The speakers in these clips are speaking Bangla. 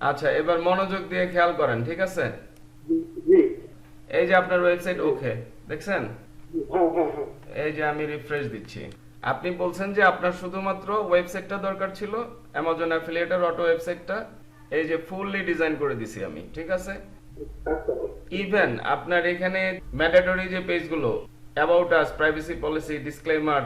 আচ্ছা এবার মনোযোগ দিয়ে খেয়াল করেন ঠিক আছে? এই যে আপনার ওয়েবসাইট ওকে দেখছেন? হ্যাঁ হ্যাঁ হ্যাঁ। এই যে আমি রিফ্রেশ দিচ্ছি। আপনি বলছেন যে আপনার শুধুমাত্র ওয়েবসাইটটা দরকার ছিল অ্যামাজন অ্যাফিলিয়েটের অটো ওয়েবসাইটটা এই যে ফুললি ডিজাইন করে দিছি আমি ঠিক আছে? আচ্ছা। ইভেন আপনার এখানে ম্যান্ডেটরি যে পেজগুলো about us privacy policy disclaimer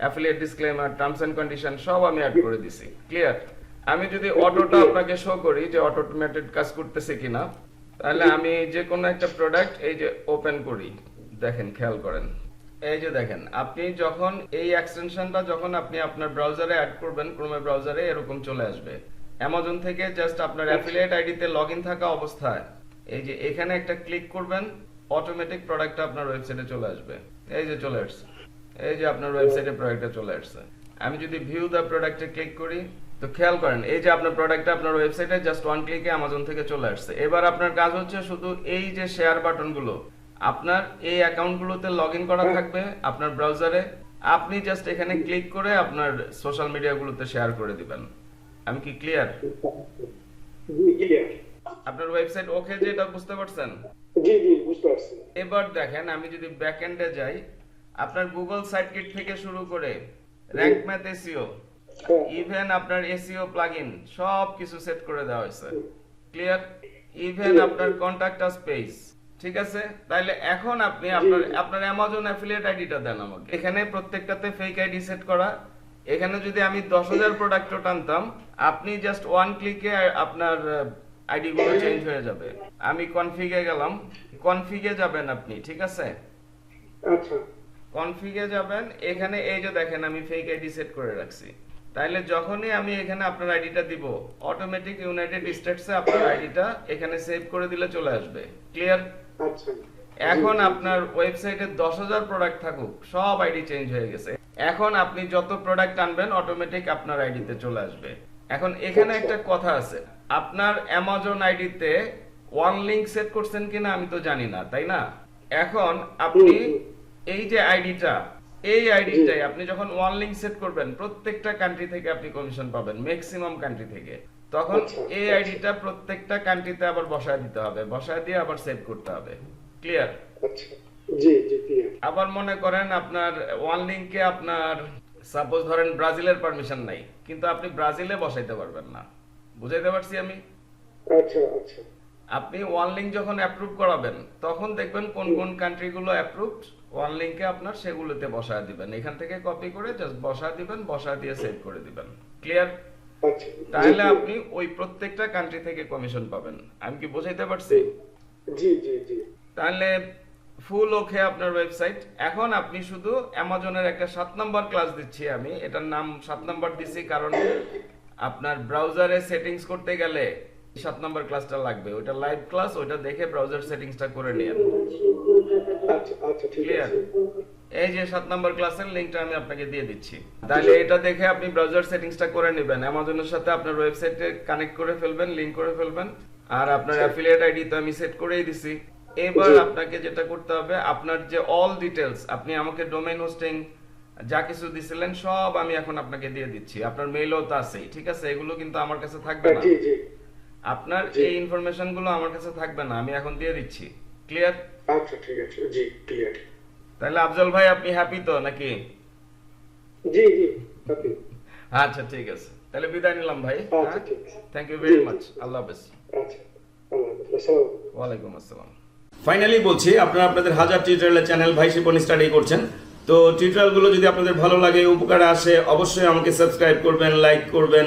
affiliate disclaimer terms and condition সব আমি অ্যাড করে দিছি ক্লিয়ার আমি যদি অটোটা আপনাকে শো করি যে অটোমেটেড কাজ করতেছে কিনা তাহলে আমি যে কোনো একটা প্রোডাক্ট এই যে ওপেন করি। দেখেন খেয়াল করেন। এই যে দেখেন আপনি যখন এই এক্সটেনশনটা যখন আপনি আপনার ব্রাউজারে অ্যাড করবেন ক্রোমে ব্রাউজারে এরকম চলে আসবে। অ্যামাজন থেকে জাস্ট আপনার অ্যাফিলিয়েট আইডিতে লগ ইন থাকা অবস্থায় এই যে এখানে একটা ক্লিক করবেন অটোমেটিক প্রোডাক্টটা আপনার ওয়েবসাইটে চলে আসবে। এই যে চলে আসছে। এই যে আপনার ওয়েবসাইটে প্রোডাক্টটা চলে আসছে। আমি যদি ভিউ দ্য প্রোডাক্টে ক্লিক করি তো খেয়াল করেন এই যে আপনার প্রোডাক্টটা আপনার ওয়েবসাইটে জাস্ট ওয়ান ক্লিকে অ্যামাজন থেকে চলে আসছে। এবার আপনার কাজ হচ্ছে শুধু এই যে শেয়ার বাটনগুলো আপনার এই অ্যাকাউন্টগুলোতে লগ ইন করা থাকবে আপনার ব্রাউজারে আপনি জাস্ট এখানে ক্লিক করে আপনার সোশ্যাল মিডিয়াগুলোতে শেয়ার করে দিবেন। আমি কি ক্লিয়ার আপনার ওয়েবসাইট ওকে যে এটা বুঝতে পারছেন? জি জি বুঝতে পারছি। এবার দেখেন আমি যদি ব্যাকএন্ডে যাই আপনার গুগল সাইট কিট থেকে শুরু করে র্যাঙ্ক ম্যাথ এসিও হ্যাঁ ইভেন আপনার এসিও প্লাগইন সব কিছু সেট করে দেওয়া হয়েছে। ক্লিয়ার ইভেন আপনার কন্টাক্ট আস পেজ ঠিক আছে? তাইলে এখন আপনি আপনার আপনার অ্যামাজন অ্যাফিলিয়েট আইডিটা দেন আমাকে। এখানে প্রত্যেকটাতে ফেক আইডি সেট করা। এখানে যদি আমি দশ হাজার প্রোডাক্টও টানতাম আপনি জাস্ট ওয়ান ক্লিকে আপনার আইডি গুলো চেঞ্জ হয়ে যাবে। আমি কনফিগে গেলাম। কনফিগে যাবেন আপনি ঠিক আছে? আচ্ছা। কনফিগে যাবেন। এখানে এই যে দেখেন আমি ফেক আইডি সেট করে রাখছি। তাইলে যখনই আমি এখানে আপনার আইডিটা দিব অটোমেটিক ইউনাইটেড স্টেটসে আপনার আইডিটা এখানে সেভ করে দিলে চলে আসবে। ক্লিয়ার আচ্ছা। এখন আপনার ওয়েবসাইটে দশ হাজার প্রোডাক্ট থাকুক সব আইডি চেঞ্জ হয়ে গেছে। এখন আপনি যত প্রোডাক্ট আনবেন অটোমেটিক আপনার আইডিতে চলে আসবে। এখন এখানে একটা কথা আছে আপনার অ্যামাজন আইডিতে ওয়ান লিংক সেট করছেন কিনা আমি তো জানি না তাই না? এখন আপনি এই যে আইডিটা এই আইডিটাই আপনি যখন ওয়ান লিংক সেট করবেন প্রত্যেকটা কান্ট্রি থেকে আপনি কমিশন পাবেন ম্যাক্সিমাম কান্ট্রি থেকে। তখন আচ্ছা, এই আচ্ছা। আইডিটা প্রত্যেকটা কান্ট্রিতে আবার বসায় দিতে হবে বসায় দিয়ে আবার সেভ করতে হবে। ক্লিয়ার আচ্ছা। জি জি ক্লিয়ার আবার মনে করেন আপনার ওয়ান লিঙ্কে আপনার সাপোজ ধরেন ব্রাজিলের পারমিশন নাই কিন্তু আপনি ব্রাজিলে বসাইতে পারবেন না। বুঝাইতে পারছি আমি? আচ্ছা আচ্ছা। আপনি ওয়ান লিঙ্ক যখন অ্যাপ্রুভ করাবেন তখন দেখবেন কোন কোন কান্ট্রিগুলো অ্যাপ্রুভড ওয়ান লিঙ্কে আপনার সেগুলোতে বসায় দিবেন। এখান থেকে কপি করে জাস্ট বসা দিবেন বসা দিয়ে সেভ করে দিবেন। ক্লিয়ার আচ্ছা। তাহলে আপনি ওই প্রত্যেকটা কান্ট্রি থেকে কমিশন পাবেন। আমি কি বোঝাইতে পারছি? জি জি জি তাহলে ফুল ওকে আপনার ওয়েবসাইট এখন আপনি শুধু অ্যামাজনের একটা সাত নম্বর ক্লাস দিচ্ছি আমি। এটার নাম সাত নম্বর দিচ্ছি কারণ আপনার ব্রাউজারে সেটিংস করতে গেলে সাত নম্বর ক্লাসটা লাগবে। ওটা লাইভ ক্লাস ওটা দেখে ব্রাউজার সেটিংসটা করে নিন আচ্ছা আচ্ছা ক্লিয়ার এই যে সাত নম্বর ক্লাসের লিংকটা আমি আপনাকে দিয়ে দিচ্ছি। তাহলে এটা দেখে আপনি ব্রাউজার সেটিংসটা করে নেবেন। অ্যামাজনের সাথে আপনার ওয়েবসাইটে কানেক্ট করে ফেলবেন লিংক করে ফেলবেন। আর আপনার অ্যাফিলিয়েট আইডি তো আমি সেট করেই দিছি। এবার আপনাকে যেটা করতে হবে আপনার যে অল ডিটেলস আপনি আমাকে ডোমেইন হোস্টিং যা কিছু দিছিলেন সব আমি এখন আপনাকে দিয়ে দিচ্ছি। আপনার মেইলও তো আছেই ঠিক আছে? এগুলো কিন্তু আমার কাছে থাকবে না। জি জি। আপনার। এই ইনফরমেশনগুলো আমার কাছে থাকবে না আমি এখন দিয়ে দিচ্ছি। ক্লিয়ার আচ্ছা ঠিক আছে। জি ক্লিয়ার তাহলে আফজল ভাই আপনি হ্যাপি তো নাকি? জি জি ওকে আচ্ছা ঠিক আছে। তাহলে বিদায় নিলাম ভাই আচ্ছা ঠিক আছে। থ্যাংক ইউ ভেরি মাচ আল্লাহ হাফেজ। আচ্ছা। ওয়ালাইকুম আসসালাম। ফাইনালি বলছি আপনারা আপনাদের হাজার টিউটোরিয়ালের চ্যানেল ভাই শিপন স্টাডি করছেন। তো টিউটোরিয়ালগুলো যদি আপনাদের ভালো লাগে উপকারে আসে অবশ্যই আমাকে সাবস্ক্রাইব করবেন লাইক করবেন।